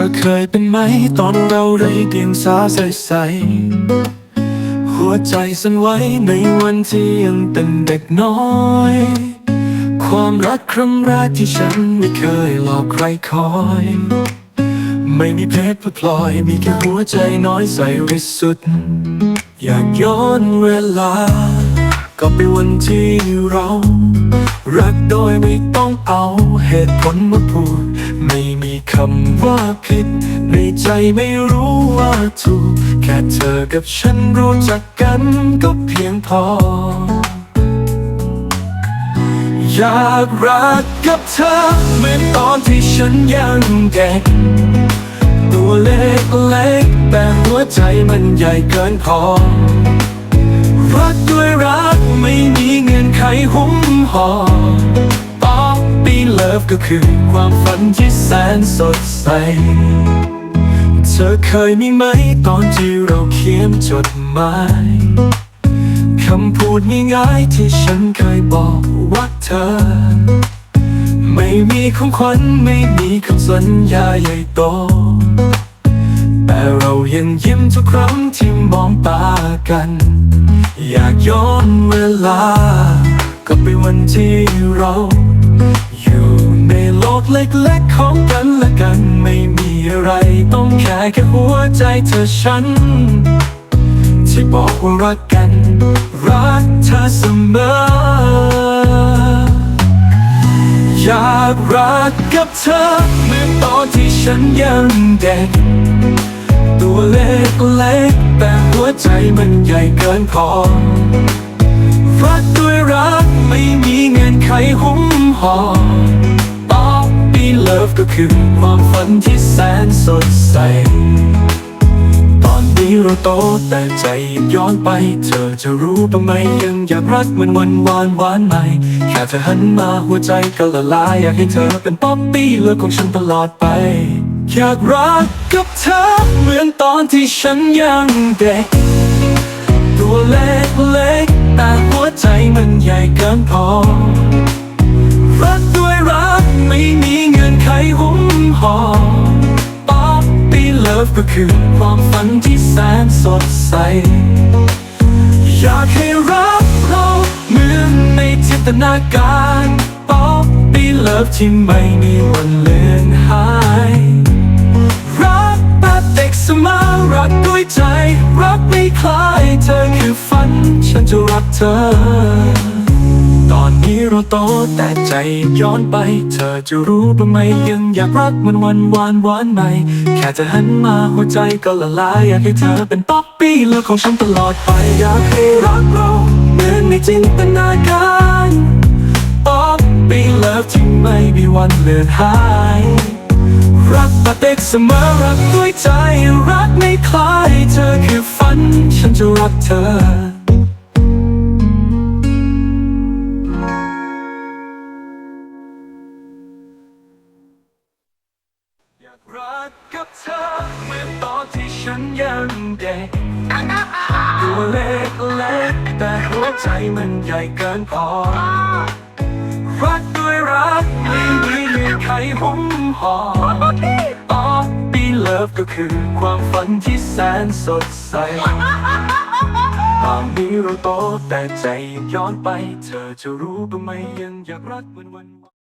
อเคยเป็นไหมตอนเราได้เดียงสาใสๆหัวใจสั่นไหวในวันที่ยังเป็นเด็กน้อย ความรักครั้งแรกที่ฉันไม่เคยหลอกใครคอย ไม่มีเพชรพลอยมีแค่หัวใจน้อยใสริสุด อยากย้อนเวลา ก็ไปวันที่เรา รักโดยไม่ต้องเอาเหตุผลมาพูด คำว่าผิด ในใจไม่รู้ว่าถูก แค่เธอกับฉันรู้จักกันก็เพียงพอ อยากรักกับเธอเหมือนตอนที่ฉันยังเด็ก ตัวเล็กเล็กแต่หัวใจมันใหญ่เกินพอ รักด้วยรักไม่มีเงื่อนไขหุ้มห่อป๊อ ลิฟก็คือความฝันที่แสนสดใส เธอเคยมีไหมตอนที่เราเขียนจดหมายคำพูดง่ายๆที่ฉันเคยบอกว่าเธอ ไม่มีของขวัญไม่มีคำสัญญาใหญ่โต แต่เรายังยิ้มทุกครั้งที่มองตากัน อยากย้อนเวลาก็ไปวันที่เรา อกเล็กๆของกันและกันไม่มีอะไรต้องแค่แค่หัวใจเธอฉัน ที่บอกว่ารักกัน รักเธอเสมอ อยากรักกับเธอเหมือนตอนที่ฉันยังเด็ก ตัวเล็กเล็กๆแต่หัวใจมันใหญ่เกินพอ รักด้วยรักไม่มีเงื่อนไขหุ้มห่อป๊อ คือความฝันที่แสนสดใส ตอนนี้เราโตแต่ใจย้อนไป เธอจะรู้บ้างไหมยังอยากรักเหมือนวันวานหวานใหม่แค่เธอหันมาหัวใจก็ละลาย อยากให้เธอเป็นป๊อปปี้เลิฟของฉันตลอดไป อยากรักกับเธอเหมือนตอนที่ฉันยังเด็ก ตัวเล็กเล็กแต่หัวใจมันใหญ่เกินพอรักด้วยรัก ก็คือความฝันที่แสนสดใส อยากให้รักเราเหมือนในจินตนาการป๊อปปี้เลิฟที่ไม่มีวันเลือนหาย รักแบบเด็กสมอรักด้วยใจ รักไม่คล้ายเธอคือฝัน ฉันจะรักเธอ นี้เราโตแต่ใจย้อนไป เธอจะรู้บ้างไหมยังอยากรักเหมันวันวานหวานใหม่แค่เธอหันมาหัวใจก็ละลาย อยากให้เธอเป็นป๊อปปี้เลิฟของฉันตลอดไป อยากให้รักเราเหมือนในจินตนาการป๊อปปี้เลิฟที่ไม่มีวันเลือนหาย รักแบบเด็กเสมอรักด้วยใจรักไม่คล้าย เธอคือฝัน ฉันจะรักเธอ กรักกับเธอเหมือนตอนที่ฉันยังเด็กตัวเล็กเล็กๆแต่หัวใจมันใหญ่เกินพอ รักด้วยรักไม่มีเงื่อนไขหุ้มห่อป๊อปปี้เลิฟก็คือความฝันที่แสนสดใสตอนนี้เราโตแต่ใจยังย้อนไป เธอจะรู้บ้างไหมยังอยากรักเหมือนวัน